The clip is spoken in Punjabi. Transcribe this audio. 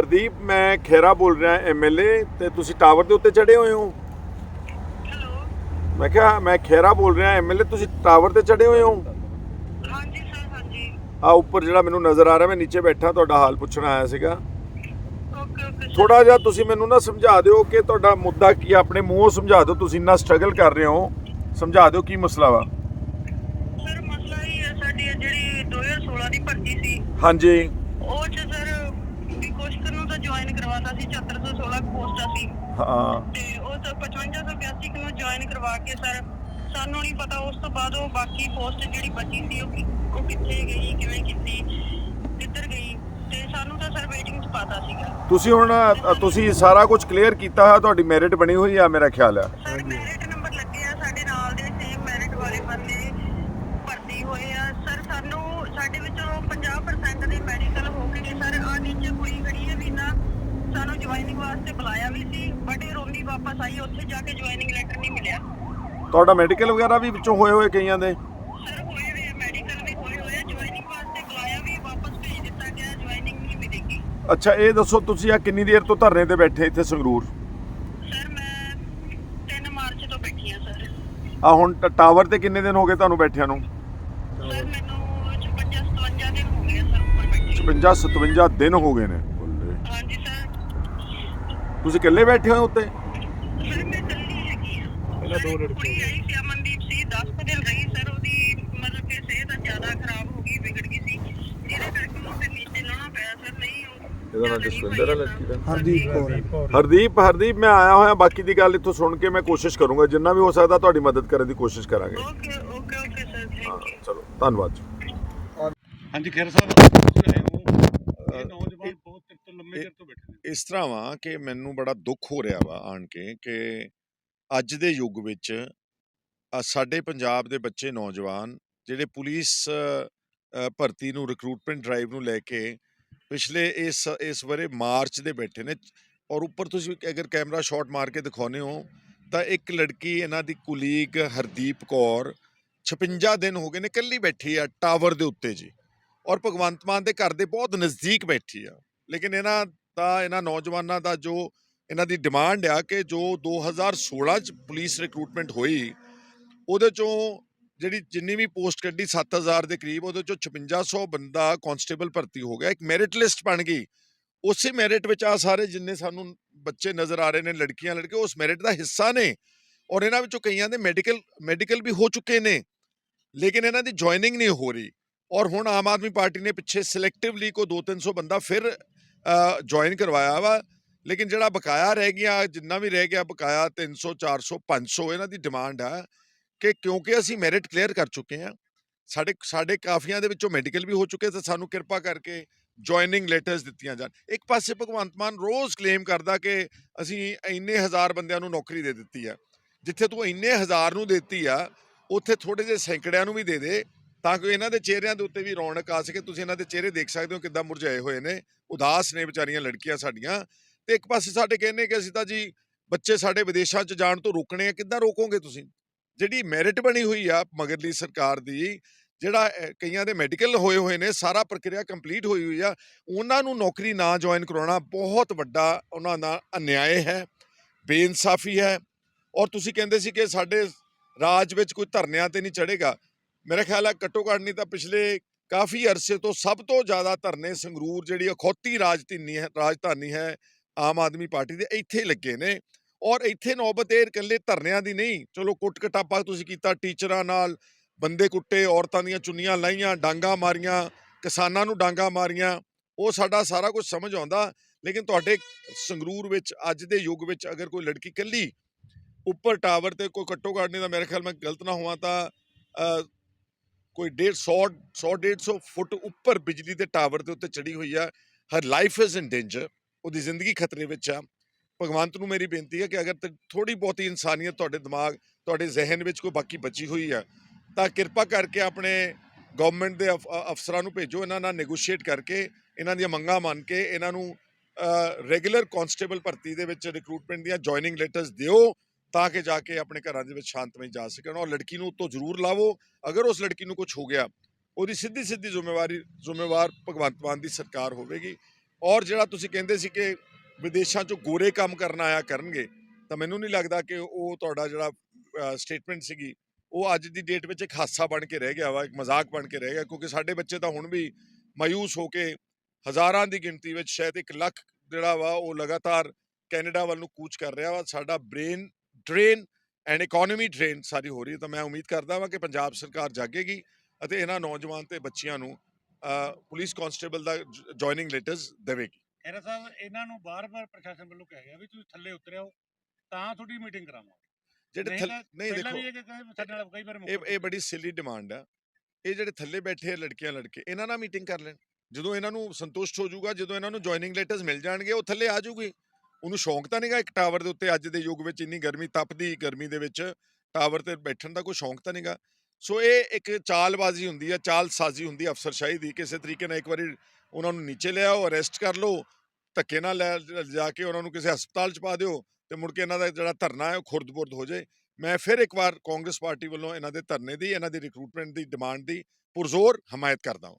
ਹਰਦੀਪ ਮੈਂ ਖੇਰਾ ਬੋਲ ਰਿਹਾ ਐਮਐਲਏ ਤੇ ਤੁਸੀਂ ਟਾਵਰ ਦੇ ਉੱਤੇ ਚੜੇ ਹੋਏ ਹੋ? ਹੈਲੋ ਮੈਂ ਕਿਹਾ ਮੈਂ ਖੇਰਾ ਬੋਲ ਰਿਹਾ ਐਮਐਲਏ ਤੁਸੀਂ ਟਾਵਰ ਤੇ ਚੜੇ ਹੋਏ ਹੋ? ਹਾਂਜੀ ਸਰ ਹਾਂਜੀ। ਆ ਉੱਪਰ ਜਿਹੜਾ ਮੈਨੂੰ ਨਜ਼ਰ ਆ ਰਿਹਾ ਮੈਂ ਨੀਚੇ ਬੈਠਾ ਤੁਹਾਡਾ ਹਾਲ ਪੁੱਛਣ ਆਇਆ ਸੀਗਾ। ਓਕੇ ਓਕੇ ਸਰ ਥੋੜਾ ਜਿਹਾ ਤੁਸੀਂ ਮੈਨੂੰ ਨਾ ਸਮਝਾ ਦਿਓ ਕਿ ਤੁਹਾਡਾ ਮੁੱਦਾ ਕੀ ਹੈ ਆਪਣੇ ਮੂੰਹੋਂ ਸਮਝਾ ਦਿਓ ਤੁਸੀਂ ਇੰਨਾ ਸਟਰਗਲ ਕਰ ਰਹੇ ਹੋ ਸਮਝਾ ਦਿਓ ਕੀ ਮਸਲਾ ਵਾ। ਸਰ ਮਸਲਾ ਇਹ ਹੈ ਸਾਡੀ ਜਿਹੜੀ 2016 ਦੀ ਭਰਤੀ ਸੀ ਹਾਂਜੀ। ਉਹ ਚ ਸਰ ਵੀ ਕੁਸ਼ਕ ਨੂੰ ਤਾਂ ਜੁਆਇਨ ਕਰਵਾਤਾ ਸੀ 7416 ਪੋਸਟਾਂ ਸੀ। ਹਾਂ। ਤੇ ਉਹ ਤਾਂ 5582 ਨੂੰ ਜੁਆਇਨ ਕਰਵਾ ਕੇ ਸਰ ਸਾਨੂੰ ਨਹੀਂ ਪਤਾ ਉਸ ਤੋਂ ਬਾਅਦ ਉਹ ਬਾਕੀ ਪੋਸਟ ਜਿਹੜੀ ਬਚੀ ਸੀ ਉਹ ਕਿ- ਉਹ ਕਿੱਥੇ ਗਈ ਕਿਵੇਂ ਕੀਤੀ ਕਿੱਧਰ ਗਈ ਤੇ ਸਾਨੂੰ ਤਾਂ ਸਰ ਵੇਟਿੰਗ 'ਚ ਪਾਤਾ ਸੀਗਾ। ਤੁਸੀਂ ਹੁਣ ਅ, ਤੁਸੀਂ ਸਾਰਾ ਕੁਝ ਕਲੀਅਰ ਕੀਤਾ ਹੈ ਤੁਹਾਡੀ ਮੈਰਿਟ ਬਣੀ ਹੋਈ ਆ ਮੇਰਾ ਖਿਆਲ ਹੈ ਸਰ ਮੈਰਿਟ ਨੰਬਰ ਲੱਗੇ ਆ ਸਾਡੇ ਨਾਲ ਦੇ ਸੇਮ ਮੈਰਿਟ ਵਾਲੇ ਬੰਦੇ ਭਰਤੀ ਹੋਏ ਆ ਸਰ ਸਾਨੂੰ ਸਾਡੇ ਵਿੱਚੋਂ 50% ਦੇ ਮੈਡੀਕਲ ਹੋ ਗਏ ਸਰ ਆ ਨੀਚੇ ਕੁੜੀ ਖੜੀ ਹੈ ਵੀਨਾ ਸਾਨੂੰ ਜੁਆਇਨਿੰਗ ਵਾਸਤੇ ਬੁਲਾਇਆ ਵੀ ਸੀ ਬਟ ਇਹ ਰੋਂਦੀ ਵਾਪਸ ਆਈ ਉੱਥੇ ਜਾ ਕੇ ਜੁਆਇਨਿੰਗ ਲੈਟਰ ਨਹੀਂ ਮਿਲਿਆ। ਤੁਹਾਡਾ ਮੈਡੀਕਲ ਵਗੈਰਾ ਵੀ ਵਿੱਚੋਂ ਹੋਏ ਹੋਏ ਕਈਆਂ ਦੇ? ਸਰ ਹੋਏ ਮੈਡੀਕਲ ਵੀ ਹੋਏ ਹੋਏ ਜੁਆਇਨਿੰਗ ਵਾਸਤੇ ਬੁਲਾਇਆ ਵੀ ਵਾਪਸ ਭੇਜ ਦਿੱਤਾ ਗਿਆ ਜੁਆਇਨਿੰਗ ਨਹੀਂ ਮਿਲੇਗੀ। ਅੱਛਾ ਇਹ ਦੱਸੋ ਤੁਸੀਂ ਆ ਕਿੰਨੀ ਦੇਰ ਤੋਂ ਧਰਨੇ ਤੇ ਬੈਠੇ ਇੱਥੇ ਸੰਗਰੂਰ? ਸਰ ਮੈਂ 3 ਮਾਰਚ ਤੋਂ ਬੈਠੀ ਆ ਸਰ ਆ ਹੁਣ ਟ- ਟਾਵਰ ਤੇ ਕਿੰਨੇ ਦਿਨ ਹੋ ਗਏ ਤੁਹਾਨੂੰ ਬੈਠਿਆਂ ਨੂੰ? ਸਰ ਮੈਨੂੰ 56 57 ਦਿਨ ਹੋ ਗਏ ਸਰ ਉੱਪਰ ਬੈਠੀ। 55 57 ਦਿਨ ਹੋ ਗਏ ਨੇ। ਤੁਸੀਂ ਇਕੱਲੇ ਬੈਠੇ ਹੋ ਉੱਤੇ ਸਰ ਮੈਂ ਕੱਲੀ ਹੈਗੀ ਆ ਪਹਿਲਾਂ ਦੋ ਲੜਕੇ ਕੁੜੀ ਆਈ ਸੀ ਅਮਨਦੀਪ ਸੀ 10 ਕੁ ਦਿਨ ਰਹੀ ਸਰ ਉਹਦੀ ਮਤਲਬ ਕਿ ਸਿਹਤ ਜ਼ਿਆਦਾ ਖਰਾਬ ਹੋ ਗਈ ਵਿਗੜ ਗਈ ਸੀ। ਜਿਹਦੇ ਕਰਕੇ ਉਹਨੂੰ ਫਿਰ ਨੀਚੇ ਲਾਉਣਾ ਪਿਆ ਸਰ ਨਹੀਂ ਉਹ ਇਹਦਾ ਨਾਂ ਜਸਵਿੰਦਰ ਆ ਲੜਕੀ ਦਾ? ਹਰਦੀਪ ਕੌਰ। ਹਰਦੀਪ ਹਰਦੀਪ ਮੈਂ ਆਇਆ ਹੋਇਆ ਬਾਕੀ ਦੀ ਗੱਲ ਇੱਥੋਂ ਸੁਣ ਕੇ ਮੈਂ ਕੋਸ਼ਿਸ਼ ਕਰੂੰਗਾ ਜਿੰਨਾ ਵੀ ਹੋ ਸਕਦਾ ਤੁਹਾਡੀ ਮਦਦ ਕਰਨ ਦੀ ਕੋਸ਼ਿਸ਼ ਕਰਾਂਗੇ। ਓਕੇ ਓਕੇ ਓਕੇ ਸਰ ਹਾਂ ਥੈਂਕ ਯੂ। ਚਲੋ ਧੰਨਵਾਦ ਜੀ। ਹਾਂਜੀ ਖੇਰ ਸਾਹਿਬ ਤੁਸੀਂ ਆਏ ਹੋ। ਇਹ ਨੌਜਵਾਨ ਬਹੁਤ ਚਿਰ ਤੋਂ ਲੰਮੇ ਚਿਰ ਤੋਂ ਬੈਠੇ ਇਸ ਤਰ੍ਹਾਂ ਵਾ ਕਿ ਮੈਨੂੰ ਬੜਾ ਦੁੱਖ ਹੋ ਰਿਹਾ ਵਾ ਆਣ ਕੇ ਕਿ ਅੱਜ ਦੇ ਯੁੱਗ ਵਿੱਚ ਅ, ਸਾਡੇ ਪੰਜਾਬ ਦੇ ਬੱਚੇ ਨੌਜਵਾਨ ਜਿਹੜੇ ਪੁਲਿਸ ਅ, ਭਰਤੀ ਨੂੰ ਰਿਕਰੂਟਮੈਂਟ ਡਰਾਈਵ ਨੂੰ ਲੈ ਕੇ ਪਿਛਲੇ ਇਸ ਇਸ ਵਰੇ ਮਾਰਚ ਦੇ ਬੈਠੇ ਨੇ ਔਰ ਉੱਪਰ ਤੁਸੀਂ ਅਗਰ ਕੈਮਰਾ ਸ਼ਾਟ ਮਾਰ ਕੇ ਦਿਖਾਉਂਦੇ ਹੋ ਤਾਂ ਇੱਕ ਲੜਕੀ ਇਹਨਾਂ ਦੀ ਕੁਲੀਗ ਹਰਦੀਪ ਕੌਰ 56 ਦਿਨ ਹੋ ਗਏ ਨੇ ਇਕੱਲੀ ਬੈਠੀ ਆ ਟਾਵਰ ਦੇ ਉੱਤੇ ਜੀ ਔਰ ਭਗਵੰਤ ਮਾਨ ਦੇ ਘਰ ਦੇ ਬਹੁਤ ਨਜ਼ਦੀਕ ਬੈਠੀ ਆ ਲੇਕਿਨ ਇਹਨਾਂ ਦਾ ਇਹਨਾਂ ਨੌਜਵਾਨਾਂ ਦਾ ਜੋ ਇਹਨਾਂ ਦੀ ਡਿਮਾਂਡ ਆ ਕਿ ਜੋ 2016 ਚ ਪੁਲਿਸ ਰਿਕਰੂਟਮੈਂਟ ਹੋਈ, ਉਹਦੇ ਚੋਂ ਜਿਹੜੀ ਜਿੰਨੀ ਵੀ ਪੋਸਟ ਕੱਢੀ 7000 ਦੇ ਕਰੀਬ, ਉਹਦੇ ਚੋਂ 5600 ਬੰਦਾ ਕਾਂਸਟੇਬਲ ਭਰਤੀ ਹੋ ਗਿਆ, ਇੱਕ ਮੈਰਿਟ ਲਿਸਟ ਬਣ ਗਈ। ਉਸੇ ਮੈਰਿਟ ਵਿੱਚ ਆ ਸਾਰੇ ਜਿੰਨੇ ਸਾਨੂੰ ਬੱਚੇ ਨਜ਼ਰ ਆ ਰਹੇ ਨੇ, ਲੜਕੀਆਂ, ਲੜਕੇ, ਉਸ ਮੈਰਿਟ ਦਾ ਹਿੱਸਾ ਨੇ ਔਰ ਇਹਨਾਂ ਵਿੱਚੋਂ ਕਈਆਂ ਦੇ ਮੈਡੀਕਲ ਮੈਡੀਕਲ ਵੀ ਹੋ ਚੁੱਕੇ ਨੇ, ਲੇਕਿਨ ਇਹਨਾਂ ਦੀ ਜੁਆਇਨਿੰਗ ਨਹੀਂ ਹੋ ਰਹੀ। ਔਰ ਹੁਣ ਆਮ ਆਦਮੀ ਪਾਰਟੀ ਨੇ ਪਿੱਛੇ ਸਿਲੈਕਟਿਵਲੀ ਕੋ 2-300 ਬੰਦਾ ਫਿਰ ਜੁਆਇਨ ਕਰਵਾਇਆ ਵਾ। ਲੇਕਿਨ ਜਿਹੜਾ ਬਕਾਇਆ ਰਹਿ ਗਿਆ, ਜਿੰਨਾ ਵੀ ਰਹਿ ਗਿਆ ਬਕਾਇਆ 300 400 500 ਇਹਨਾਂ ਦੀ ਡਿਮਾਂਡ ਆ ਕਿ ਕਿਉਂਕਿ ਅਸੀਂ ਮੈਰਿਟ ਕਲੀਅਰ ਕਰ ਚੁੱਕੇ ਹਾਂ। ਸਾਡੇ ਸਾਡੇ ਕਾਫੀਆਂ ਦੇ ਵਿੱਚੋਂ ਮੈਡੀਕਲ ਵੀ ਹੋ ਚੁੱਕੇ ਤੇ ਸਾਨੂੰ ਕਿਰਪਾ ਕਰਕੇ ਜੁਆਇਨਿੰਗ ਲੈਟਰਸ ਦਿੱਤੀਆਂ ਜਾਣ। ਇੱਕ ਪਾਸੇ ਭਗਵੰਤ ਮਾਨ ਰੋਜ਼ ਕਲੇਮ ਕਰਦਾ ਕਿ ਅਸੀਂ ਇੰਨੇ ਹਜ਼ਾਰ ਬੰਦਿਆਂ ਨੂੰ ਨੌਕਰੀ ਦੇ ਦਿੱਤੀ ਆ। ਜਿੱਥੇ ਤੂੰ ਇੰਨੇ ਹਜ਼ਾਰ ਨੂੰ ਦਿੱਤੀ ਆ, ਉੱਥੇ ਥੋੜੇ ਜਿਹੇ ਸੈਂਕੜਿਆਂ ਨੂੰ ਵੀ ਦੇ ਦੇ, ਤਾਂ ਕਿ ਇਹਨਾਂ ਦੇ ਚਿਹਰਿਆਂ ਦੇ ਉੱਤੇ ਵੀ ਰੌਣਕ ਆ ਸਕੇ। ਤੁਸੀਂ ਇਹਨਾਂ ਦੇ ਚਿਹਰੇ ਦੇਖ ਸਕਦੇ ਹੋ ਕਿੱਦਾਂ ਮੁਰਝਾਏ ਹੋਏ ਨੇ। ਉਦਾਸ ਨੇ ਵਿਚਾਰੀਆਂ ਲੜਕੀਆਂ ਸਾਡੀਆਂ ਤੇ ਇੱਕ ਪਾਸੇ ਸਾਡੇ ਕਹਿੰਦੇ ਕਿ ਅਸੀਂ ਤਾਂ ਜੀ ਬੱਚੇ ਸਾਡੇ ਵਿਦੇਸ਼ਾਂ 'ਚ ਜਾਣ ਤੋਂ ਰੋਕਣੇ ਆ, ਕਿੱਦਾਂ ਰੋਕੋਗੇ ਤੁਸੀਂ? ਜਿਹੜੀ ਮੈਰਿਟ ਬਣੀ ਹੋਈ ਆ ਮਗਰਲੀ ਸਰਕਾਰ ਦੀ, ਜਿਹੜਾ ਕਈਆਂ ਦੇ ਮੈਡੀਕਲ ਹੋਏ ਹੋਏ ਨੇ, ਸਾਰਾ ਪ੍ਰਕਿਰਿਆ ਕੰਪਲੀਟ ਹੋਈ ਹੋਈ ਆ, ਉਹਨਾਂ ਨੂੰ ਨੌਕਰੀ ਨਾ ਜੁਆਇਨ ਕਰਾਉਣਾ ਬਹੁਤ ਵੱਡਾ ਉਹਨਾਂ ਦਾ ਅਨਿਆਏ ਹੈ, ਬੇਇਨਸਾਫੀ ਹੈ ਔਰ ਤੁਸੀਂ ਕਹਿੰਦੇ ਸੀ ਕਿ ਸਾਡੇ ਰਾਜ ਵਿੱਚ ਕੋਈ ਧਰਨਿਆਂ ਤੇ ਨਹੀਂ ਚੜੇਗਾ ਮੇਰਾ ਖਿਆਲ ਹੈ ਘੱਟੋ ਘੱਟ ਨਹੀਂ ਤਾਂ ਪਿਛਲੇ ਕਾਫੀ ਅਰਸੇ ਤੋਂ ਸਭ ਤੋਂ ਜ਼ਿਆਦਾ ਧਰਨੇ ਸੰਗਰੂਰ, ਜਿਹੜੀ ਅਖੌਤੀ ਰਾਜਧਾਨੀ ਹੈ ਰਾਜਧਾਨੀ ਹੈ ਆਮ ਆਦਮੀ ਪਾਰਟੀ ਦੇ, ਇੱਥੇ ਲੱਗੇ ਨੇ। ਔਰ ਇੱਥੇ ਨੌਬਤ ਇਹ ਇਕੱਲੇ ਧਰਨਿਆਂ ਦੀ ਨਹੀਂ, ਚਲੋ ਕੁੱਟ ਕਟਾਪਾ ਤੁਸੀਂ ਕੀਤਾ ਟੀਚਰਾਂ ਨਾਲ, ਬੰਦੇ ਕੁੱਟੇ, ਔਰਤਾਂ ਦੀਆਂ ਚੁੰਨੀਆਂ ਲਾਈਆਂ, ਡਾਂਗਾ ਮਾਰੀਆਂ, ਕਿਸਾਨਾਂ ਨੂੰ ਡਾਂਗਾ ਮਾਰੀਆਂ, ਉਹ ਸਾਡਾ ਸਾਰਾ ਕੁਝ ਸਮਝ ਆਉਂਦਾ। ਲੇਕਿਨ ਤੁਹਾਡੇ ਸੰਗਰੂਰ ਵਿੱਚ, ਅੱਜ ਦੇ ਯੁੱਗ ਵਿੱਚ ਅਗਰ ਕੋਈ ਲੜਕੀ ਇਕੱਲੀ ਉੱਪਰ ਟਾਵਰ ਤੇ ਕੋਈ ਘੱਟੋ ਘੱਟ ਨਹੀਂ ਤਾਂ ਮੇਰੇ ਖਿਆਲ ਮੈਂ ਗਲਤ ਨਾ ਹੋਵਾਂ ਤਾਂ ਕੋਈ 150 100 150 ਫੁੱਟ ਉੱਪਰ ਬਿਜਲੀ ਦੇ ਟਾਵਰ ਦੇ ਉੱਤੇ ਚੜੀ ਹੋਈ ਆ, her life is in danger ਉਹਦੀ ਜ਼ਿੰਦਗੀ ਖਤਰੇ ਵਿੱਚ ਆ। ਭਗਵੰਤ ਨੂੰ ਮੇਰੀ ਬੇਨਤੀ ਹੈ ਕਿ ਅਗਰ ਥੋੜੀ ਬਹੁਤੀ ਇਨਸਾਨੀਅਤ ਤੁਹਾਡੇ ਦਿਮਾਗ, ਤੁਹਾਡੇ ਜ਼ਿਹਨ ਵਿੱਚ ਕੋਈ ਬਾਕੀ ਬਚੀ ਹੋਈ ਆ, ਤਾਂ ਕਿਰਪਾ ਕਰਕੇ ਆਪਣੇ ਗਵਰਨਮੈਂਟ ਦੇ ਅਫ- ਅਫਸਰਾਂ ਨੂੰ ਭੇਜੋ, ਇਹਨਾਂ ਨਾਲ ਨੈਗੋਸ਼ੀਏਟ ਕਰਕੇ, ਇਹਨਾਂ ਦੀਆਂ ਮੰਗਾਂ ਮੰਨ ਕੇ, ਇਹਨਾਂ ਨੂੰ ਰੈਗੂਲਰ ਕਾਂਸਟੇਬਲ ਭਰਤੀ ਦੇ ਵਿੱਚ ਰਿਕਰੂਟਮੈਂਟ ਦੀਆਂ ਜੁਆਇਨਿੰਗ ਲੈਟਰਸ ਦਿਓ। ਤਾਂ ਕਿ ਜਾ ਕੇ ਆਪਣੇ ਘਰਾਂ ਦੇ ਵਿੱਚ ਸ਼ਾਂਤਮਈ ਜਾ ਸਕਣ ਔਰ ਲੜਕੀ ਨੂੰ ਉੱਤੋਂ ਜ਼ਰੂਰ ਲਾਵੋ। ਅਗਰ ਉਸ ਲੜਕੀ ਨੂੰ ਕੁਝ ਹੋ ਗਿਆ, ਉਹਦੀ ਸਿੱਧੀ ਸਿੱਧੀ ਜ਼ਿੰਮੇਵਾਰੀ, ਜ਼ਿੰਮੇਵਾਰ ਭਗਵੰਤ ਮਾਨ ਦੀ ਸਰਕਾਰ ਹੋਵੇਗੀ। ਔਰ ਜਿਹੜਾ ਤੁਸੀਂ ਕਹਿੰਦੇ ਸੀ ਕਿ ਵਿਦੇਸ਼ਾਂ 'ਚੋਂ ਗੋਰੇ ਕੰਮ ਕਰਨ ਆਇਆ ਕਰਨਗੇ, ਤਾਂ ਮੈਨੂੰ ਨਹੀਂ ਲੱਗਦਾ ਕਿ ਉਹ ਤੁਹਾਡਾ ਜਿਹੜਾ ਸਟੇਟਮੈਂਟ ਸੀਗੀ, ਉਹ ਅੱਜ ਦੀ ਡੇਟ ਵਿੱਚ ਇੱਕ ਹਾਸਾ ਬਣ ਕੇ ਰਹਿ ਗਿਆ ਵਾ, ਇੱਕ ਮਜ਼ਾਕ ਬਣ ਕੇ ਰਹਿ ਗਿਆ, ਕਿਉਂਕਿ ਸਾਡੇ ਬੱਚੇ ਤਾਂ ਹੁਣ ਵੀ ਮਾਯੂਸ ਹੋ ਕੇ ਹਜ਼ਾਰਾਂ ਦੀ ਗਿਣਤੀ ਵਿੱਚ ਸ਼ਾਇਦ 1 ਲੱਖ ਜਿਹੜਾ ਵਾ ਉਹ ਲਗਾਤਾਰ ਕੈਨੇਡਾ ਵੱਲ ਨੂੰ ਕੂਚ ਕਰ ਰਿਹਾ ਵਾ। ਸਾਡਾ brain drain and economy drain ਸਾਰੀ ਹੋ ਰਹੀ ਹੈ ਤਾਂ ਮੈਂ ਉਮੀਦ ਕਰਦਾ ਵਾਂ ਕਿ ਪੰਜਾਬ ਸਰਕਾਰ ਜਾਗੇਗੀ ਅਤੇ ਇਹਨਾਂ ਨੌਜਵਾਨ ਤੇ ਬੱਚਿਆਂ ਨੂੰ ਪੁਲਿਸ ਕਾਂਸਟੇਬਲ ਦਾ ਜੁਆਇਨਿੰਗ ਲੈਟਰਸ ਦੇਵੇਗੀ। ਖਹਿਰਾ ਸਾਹਿਬ ਇਹਨਾਂ ਨੂੰ ਬਾਰ-ਬਾਰ ਪ੍ਰਸ਼ਾਸਨ ਵੱਲੋਂ ਕਿਹਾ ਗਿਆ ਵੀ ਤੁਸੀਂ ਥੱਲੇ ਉਤਰਿਓ ਤਾਂ ਤੁਹਾਡੀ ਮੀਟਿੰਗ ਕਰਾਵਾਂਗੇ। ਜਿਹੜੇ ਨਹੀਂ ਦੇਖੋ ਇਹ ਕਹਿੰਦੇ ਸਾਡੇ ਨਾਲ ਕਈ ਵਾਰ ਇਹ ਇਹ ਬੜੀ ਸਿਲੀ ਡਿਮਾਂਡ ਆ। ਇਹ ਜਿਹੜੇ ਥੱਲੇ ਬੈਠੇ ਲੜਕੀਆਂ ਲੜਕੇ ਇਹਨਾਂ ਨਾਲ ਮੀਟਿੰਗ ਕਰ ਲੈਣ। ਜਦੋਂ ਇਹਨਾਂ ਨੂੰ ਸੰਤੁਸ਼ਟ ਹੋ ਜਾਊਗਾ ਜਦੋਂ ਇਹਨਾਂ ਨੂੰ ਜੁਆਇਨਿੰਗ ਲੈਟਰਸ ਮਿਲ ਜਾਣਗੇ ਉਹ ਥੱਲੇ ਆ ਜਾਊਗੀ। ਉਹਨੂੰ ਸ਼ੌਂਕ ਤਾਂ ਨਹੀਂਗਾ ਇੱਕ ਟਾਵਰ ਦੇ ਉੱਤੇ ਅੱਜ ਦੇ ਯੁੱਗ ਵਿੱਚ ਇੰਨੀ ਗਰਮੀ, ਤਪਦੀ ਗਰਮੀ ਦੇ ਵਿੱਚ ਟਾਵਰ ਤੇ ਬੈਠਣ ਦਾ ਕੋਈ ਸ਼ੌਂਕ ਤਾਂ ਨਹੀਂਗਾ ਸੋ ਇਹ ਇੱਕ ਚਾਲਬਾਜ਼ੀ ਹੁੰਦੀ ਹੈ ਚਾਲ ਸਾਜ਼ੀ ਹੁੰਦੀ ਹੈ ਅਫਸਰਸ਼ਾਹੀ ਦੀ, ਕਿਸੇ ਤਰੀਕੇ ਨਾਲ ਇੱਕ ਵਾਰੀ ਉਹਨਾਂ ਨੂੰ ਨੀਚੇ ਲਿਆਓ ਅਰੈਸਟ ਕਰ ਲਓ, ਧੱਕੇ ਨਾਲ ਲੈ ਜਾ ਕੇ ਉਹਨਾਂ ਨੂੰ ਕਿਸੇ ਹਸਪਤਾਲ 'ਚ ਪਾ ਦਿਓ ਤੇ ਮੁੜ ਕੇ ਇਹਨਾਂ ਦਾ ਜਿਹੜਾ ਧਰਨਾ ਹੈ ਉਹ ਖੁਰਦਬੁਰਦ ਹੋ ਜਾਏ। ਮੈਂ ਫਿਰ ਇੱਕ ਵਾਰ ਕਾਂਗਰਸ ਪਾਰਟੀ ਵੱਲੋਂ ਇਹਨਾਂ ਦੇ ਧਰਨੇ ਦੀ, ਇਹਨਾਂ ਦੀ ਰਿਕਰੂਟਮੈਂਟ ਦੀ ਡਿਮਾਂਡ ਦੀ ਪੁਰਜ਼ੋਰ ਹਮਾਇਤ ਕਰਦਾ ਹਾਂ।